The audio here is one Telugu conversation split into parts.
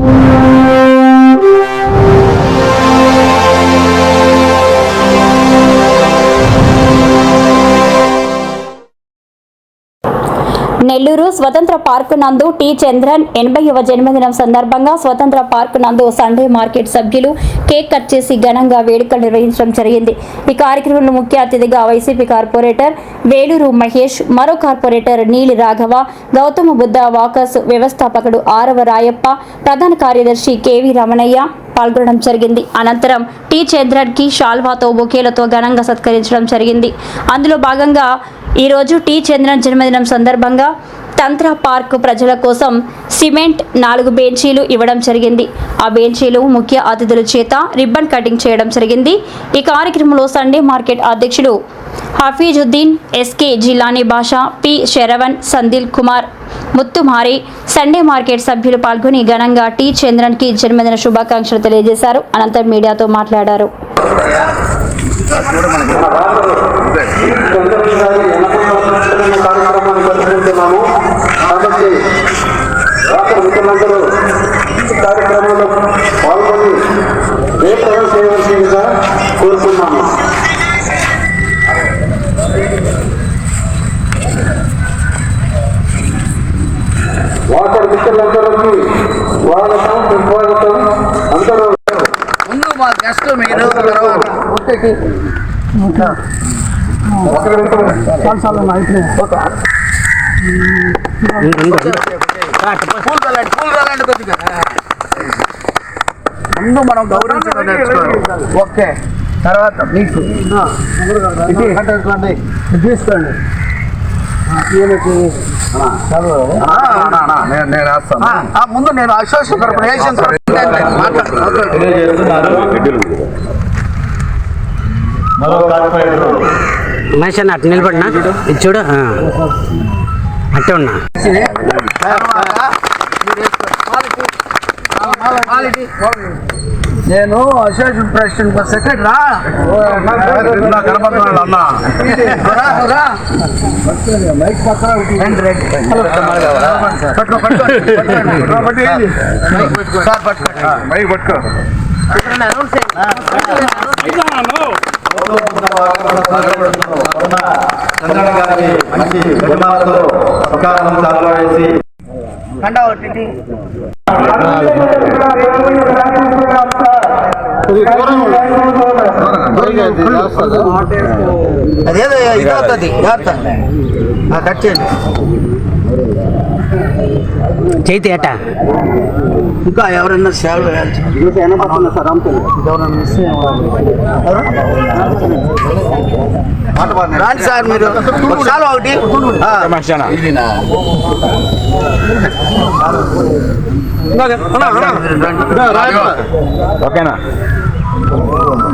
you. నెల్లూరు స్వతంత్ర పార్కు నందు టి. చంద్రన్ ఎనభైవ జన్మదినం సందర్భంగా స్వతంత్ర పార్కు నందు సండే మార్కెట్ సభ్యులు కేక్ కట్ చేసి ఘనంగా వేడుకలు నిర్వహించడం జరిగింది. ఈ కార్యక్రమంలో ముఖ్య అతిథిగా వైసీపీ కార్పొరేటర్ వేలూరు మహేష్ మరో కార్పొరేటర్ నీలి రాఘవ గౌతమ బుద్ధ వాకర్స్ వ్యవస్థాపకుడు ఆరవ రాయప్ప ప్రధాన కార్యదర్శి కెవి రమణయ్య పాల్గొనడం జరిగింది. అనంతరం టి. చంద్రన్కి షాల్వాతో బొకేలతో ఘనంగా సత్కరించడం జరిగింది. అందులో భాగంగా ఈరోజు టి చంద్రన్ జన్మదినం సందర్భంగా తంత్ర పార్క్ ప్రజల కోసం సిమెంట్ నాలుగు బెంచీలు ఇవ్వడం జరిగింది. ఆ బెంచీలు ముఖ్య అతిథుల చేత రిబ్బన్ కటింగ్ చేయడం జరిగింది. ఈ కార్యక్రమంలో సండే మార్కెట్ అధ్యక్షుడు Hafeezuddin SK Jilani Basha P Saravan Sandil Kumar Muthumari Sunday market సభ్యులు పాల్గొని ఘనంగా టి చంద్రన్కి జన్మదిన శుభాకాంక్షలు తెలియజేశారు. అనంతరం మీడియాతో మాట్లాడారు. సంవత్సరాల కార్యక్రమాన్ని జరుపుకుంటున్నాము కాబట్టి రాష్ట్ర ముఖ్యమంత్రులు ఈ కార్యక్రమంలో పాల్గొని జయప్రదం చేయవలసిందిగా కోరుతున్నాము. వాటర్ మిత్రులందరికీ స్వాగతం. సుస్వాగతం అందరూ ముందు మా గెస్ట్ మీరు ముందు మనం గౌరవించడం నేర్చుకోవాలి ఓకే. తర్వాత మీకు తీసుకోండి ముందు నేను తరపున సార్ మరో కార్పొరేటర్ మనిషి అన్న అటు నిలబడినా ఇది చూడు. అట్టే ఉన్నా నేను అసోసియేషన్ ప్రెసిడెంట్ సెక్రటరీ రండి. పట్టుకో, పట్టుకో, పట్టుకోండి. సార్, పట్టుకోండి. మైక్ గారికి మంచి సత్కారం చాలా వేసి అదేదో ఇది అవుతుంది జాగ్రత్త కట్ చేయండి చేతి ఎట్ట ఇంకా ఎవరన్నా సేవలు వేయాల్సి రాండి సార్ మీరు ఒక శాలువ ఒకటి ఆ. ఓకేనా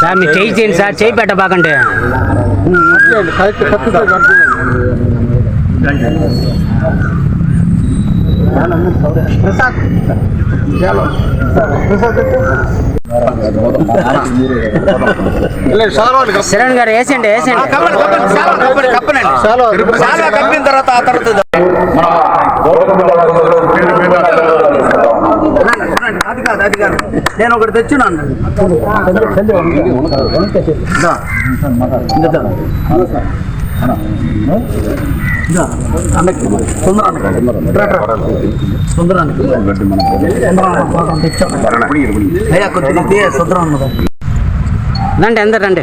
సార్ మీరు చేయి చేయండి సార్ చేయి పెట్ట బాకంటే శరణ్ గారు కప్పనండి. శాలువ కప్పిన తర్వాత ఆ తర్వాత మన గౌతమ పేరు మీద రండి, రండి. అది కాదు అది కాదు నేను ఒకటి తెచ్చున్నాను దా. ఇంకా దా. దా. అన్నకి. సుందరానికి. రా, రా. సుందరానికి. సుందరానికి పాపం తెచ్చాను. అయ్యా కొద్దిగా ఇదే సుందరం ఉన్నదా రండి అందరు రండి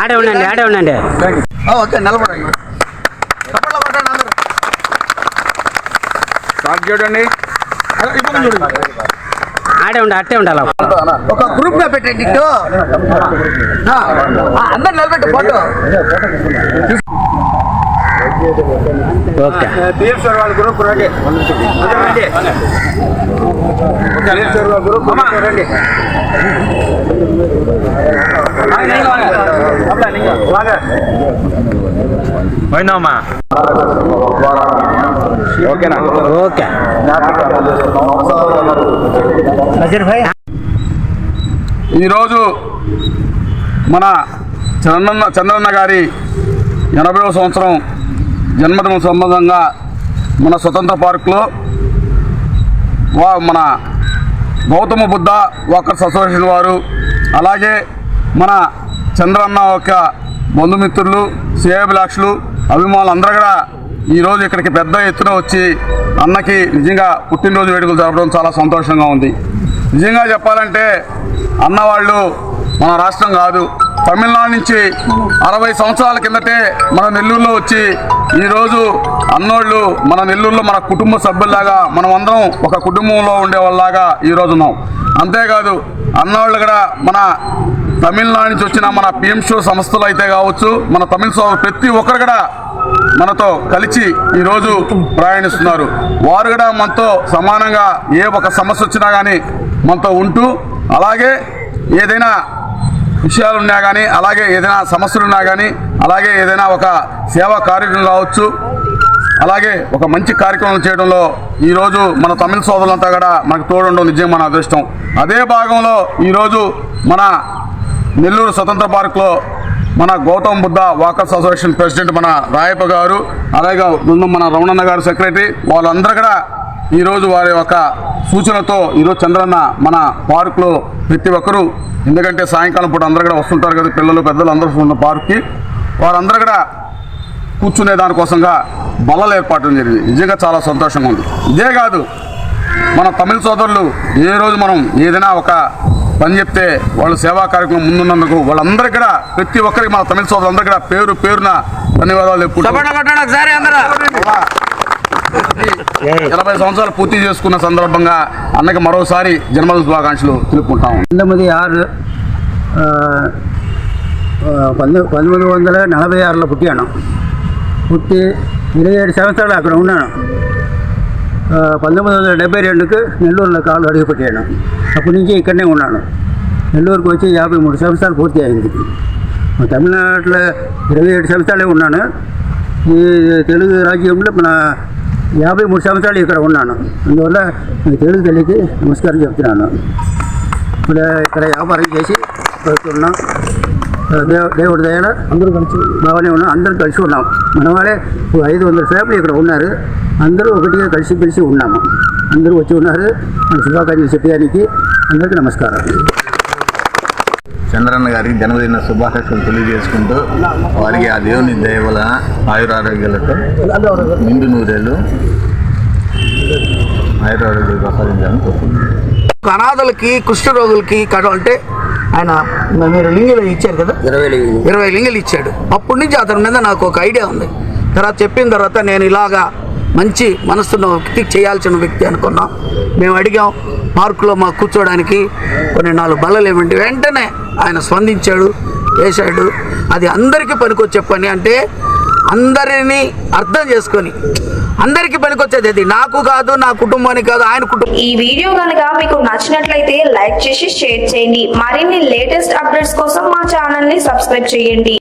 ఆడే ఉండండి ఆడే ఉండండి. ఓకే నిలబడండి. స్టార్ట్ చూడండి. ఆడే ఉండి అట్టే ఉండాలి. ఒక గ్రూప్గా పెట్టండి అందరు నిలబెట్టు ఫోటో. ఓకే టీఎఫ్ఆర్ వాళ్ళ గ్రూప్ రండి అందరూ రండి టీఎఫ్ఆర్ వాళ్ళ గ్రూప్ రండి పోయినామా ఓకేనా ఓకే ఈరోజు మన చంద్రన్న చంద్రన్న గారి ఎనభైవ సంవత్సరం జన్మదిన సంబంధంగా మన స్వతంత్ర పార్కులో వా మన గౌతమ బుద్ధ వాకర్స్ అసోసియేషన్ వారు అలాగే మన చంద్రన్న యొక్క బంధుమిత్రులు శ్రేయాభిలాక్షులు అభిమానులు అందరూ కూడా ఈరోజు ఇక్కడికి పెద్ద ఎత్తున వచ్చి అన్నకి నిజంగా పుట్టినరోజు వేడుకలు జరపడం చాలా సంతోషంగా ఉంది. నిజంగా చెప్పాలంటే అన్న వాళ్ళు మన రాష్ట్రం కాదు. తమిళనాడు నుంచి అరవై సంవత్సరాల కిందటే మన నెల్లూరులో వచ్చి ఈరోజు అన్నోళ్ళు మన నెల్లూరులో మన కుటుంబ సభ్యుల్లాగా మనం అందరం ఒక కుటుంబంలో ఉండే వాళ్ళలాగా ఈరోజు ఉన్నాం. అంతేకాదు అన్నోళ్ళు కూడా మన తమిళనాడు నుంచి వచ్చిన మన పిఎంషో సంస్థలు అయితే కావచ్చు మన తమిళ సోదరు ప్రతి ఒక్కరు కూడా మనతో కలిసి ఈరోజు ప్రయాణిస్తున్నారు. వారు కూడా మనతో సమానంగా ఏ ఒక సమస్య వచ్చినా కానీ మనతో ఉంటూ అలాగే ఏదైనా విషయాలు ఉన్నా కానీ అలాగే ఏదైనా సమస్యలు ఉన్నా కానీ అలాగే ఏదైనా ఒక సేవా కార్యక్రమం కావచ్చు అలాగే ఒక మంచి కార్యక్రమం చేయడంలో ఈరోజు మన తమిళ సోదరులంతా కూడా మనకు తోడుండడం నిజం మన అదృష్టం. అదే భాగంలో ఈరోజు మన నెల్లూరు స్వతంత్ర పార్క్లో మన Gautam Buddha walkers association president మన రాయప్ప గారు అలాగే బృందం మన రమణన్న గారు సెక్రటరీ వాళ్ళందరూ కూడా ఈరోజు వారి యొక్క సూచనతో ఈరోజు చంద్రన్న మన పార్కులో ప్రతి ఒక్కరూ ఎందుకంటే సాయంకాలం పూట అందరూ కూడా వస్తుంటారు కదా పిల్లలు పెద్దలు అందరూ వస్తున్న పార్క్కి. వారందరూ కూడా కూర్చునే దానికోసంగా బల్లలు ఏర్పాటు జరిగింది. నిజంగా చాలా సంతోషంగా ఉంది. ఇదే కాదు మన తమిళ సోదరులు ఏ రోజు మనం ఏదైనా ఒక పని చెప్తే వాళ్ళు సేవా కార్యక్రమం ముందున్నందుకు వాళ్ళందరికీ కూడా ప్రతి ఒక్కరికి మన తమిళ సోదరులందరికీ కూడా పేరు పేరున ధన్యవాదాలు చెప్పుకుంటూ ఎనభై సంవత్సరాలు పూర్తి చేసుకున్న సందర్భంగా అన్నకి మరోసారి జన్మదిన శుభాకాంక్షలు తెలుపుకుంటాం పంతొమ్మిది ఆరు పంతొమ్మిది వందల నలభై ఆరులో పుట్టాను. పుట్టి ఇరవై ఏడు సంవత్సరాలు అక్కడ ఉన్నాను. పంతొమ్మిది వందల డెబ్బై రెండుకు నెల్లూరులో కాలు అడుగుపెట్టాను అప్పటి నుంచి ఇక్కడనే ఉన్నాను. నెల్లూరుకు వచ్చి యాభై మూడు సంవత్సరాలు పూర్తి అయింది. తమిళనాడులో ఇరవై ఏడు సంవత్సరాలే ఉన్నాను. ఈ తెలుగు రాజ్యంలో మన యాభై మూడు సంవత్సరాలు ఇక్కడ ఉన్నాను. అందువల్ల ఈ తెలుగు తల్లికి నమస్కారం చెప్తున్నాను. ఇప్పుడు ఇక్కడ వ్యాపారం చేసి వస్తున్నాం దేవ దేవుడి దయాల అందరూ కలిసి బాగానే ఉన్నాం. అందరూ కలిసి ఉన్నాం. మన వాళ్ళే ఓ ఐదు వందల ఫ్యామిలీ ఇక్కడ ఉన్నారు. అందరూ ఒకటిగా కలిసి కలిసి ఉన్నాము. అందరూ వచ్చి ఉన్నారు. మన శుభాకాంక్షలు చెప్పడానికి అందరికీ నమస్కారం. చంద్రన్న గారికి జన్మదిన శుభాకాంక్షలు తెలియజేసుకుంటూ వారికి ఆ దేవుని దయ వలన ఆయురారోగ్యాలతో నిండు నూరేళ్ళు ఆయురారోగ్యాలు ప్రసాదించాలని కోరుకుంటున్నాను. అనాథలకి కుష్ఠరోగులకి కడం అంటే ఆయన మీరు లింగులు ఇచ్చారు కదా? ఇరవై లింగులు. ఇచ్చాడు. అప్పటి నుంచి అతని మీద నాకు ఒక ఐడియా ఉంది. తర్వాత చెప్పిన తర్వాత నేను ఇలాగా మంచి మనసున్న వ్యక్తి చేయాల్సిన వ్యక్తి అనుకున్నాం. మేము అడిగాం పార్కులో మాకు కూర్చోడానికి కొన్ని నాలుగు బల్లలు ఏమంటే వెంటనే ఆయన స్పందించాడు వేశాడు. అది అందరికీ పనికొచ్చే పని అంటే అందరినీ అర్థం చేసుకొని అందరికీ పనికొచ్చేది అది. నాకు కాదు నా కుటుంబానికి కాదు ఆయన కుటుంబం ఈ వీడియో కనుక మీకు నచ్చినట్లయితే లైక్ చేసి షేర్ చేయండి. మరిన్ని లేటెస్ట్ అప్డేట్స్ కోసం మా ఛానల్ని సబ్స్క్రైబ్ చేయండి.